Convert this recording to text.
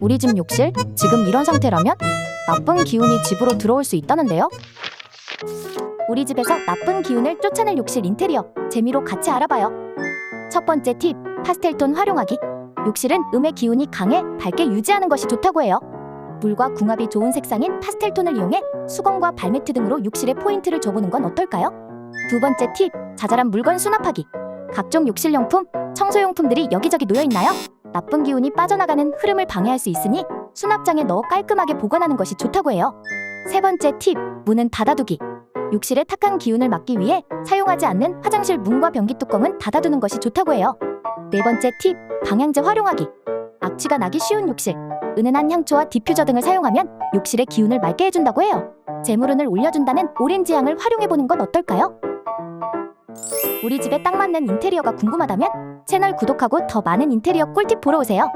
우리 집 욕실 지금 이런 상태라면 나쁜 기운이 집으로 들어올 수 있다는데요. 우리 집에서 나쁜 기운을 쫓아낼 욕실 인테리어 재미로 같이 알아봐요. 첫 번째 팁 파스텔톤 활용하기. 욕실은 음의 기운이 강해 밝게 유지하는 것이 좋다고 해요. 물과 궁합이 좋은 색상인 파스텔톤을 이용해 수건과 발매트 등으로 욕실에 포인트를 줘보는 건 어떨까요? 두 번째 팁 자잘한 물건 수납하기. 각종 욕실 용품, 청소용품들이 여기저기 놓여 있나요? 나쁜 기운이 빠져나가는 흐름을 방해할 수 있으니 수납장에 넣어 깔끔하게 보관하는 것이 좋다고 해요. 세 번째 팁, 문은 닫아두기. 욕실의 탁한 기운을 막기 위해 사용하지 않는 화장실 문과 변기 뚜껑은 닫아두는 것이 좋다고 해요. 네 번째 팁, 방향제 활용하기. 악취가 나기 쉬운 욕실. 은은한 향초와 디퓨저 등을 사용하면 욕실의 기운을 맑게 해준다고 해요. 재물운을 올려준다는 오렌지 향을 활용해보는 건 어떨까요? 우리 집에 딱 맞는 인테리어가 궁금하다면 채널 구독하고 더 많은 인테리어 꿀팁 보러 오세요.